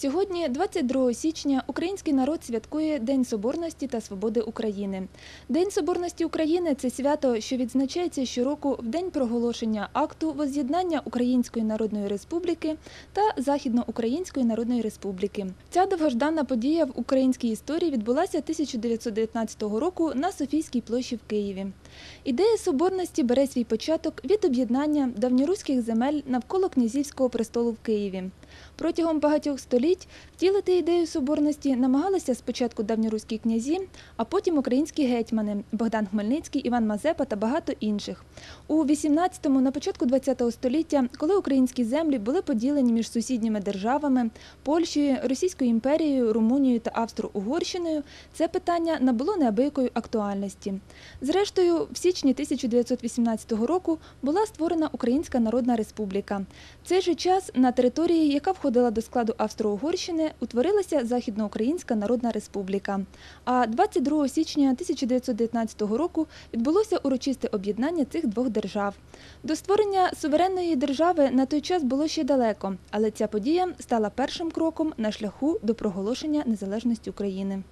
Сьогодні, 22 січня, український народ святкує День Соборності та Свободи України. День Соборності України це свято, що відзначається щороку в день проголошення акту воз'єднання Української Народної Республіки та Західноукраїнської Народної Республіки. Ця довгожданна подія в українській історії відбулася 1919 року на Софійській площі в Києві. Ідея соборності бере свій початок від об'єднання давньоруських земель навколо князівського престолу в Києві. Протягом багатьох століть втілити ідею соборності намагалися спочатку давньоруські князі, а потім українські гетьмани Богдан Хмельницький, Іван Мазепа та багато інших. У 18-му, на початку 20-го століття, коли українські землі були поділені між сусідніми державами Польщею, Російською імперією, Румунією та Австро-Угорщиною, це питання набуло неабиякої актуальності. Зрештою, в січні 1918 року була створена Українська Народна Республіка. Цей же час на території, яка входила до складу Австро-Угорщини, утворилася Західноукраїнська Народна Республіка. А 22 січня 1919 року відбулося урочисте об'єднання цих двох держав. До створення суверенної держави на той час було ще далеко, але ця подія стала першим кроком на шляху до проголошення незалежності України.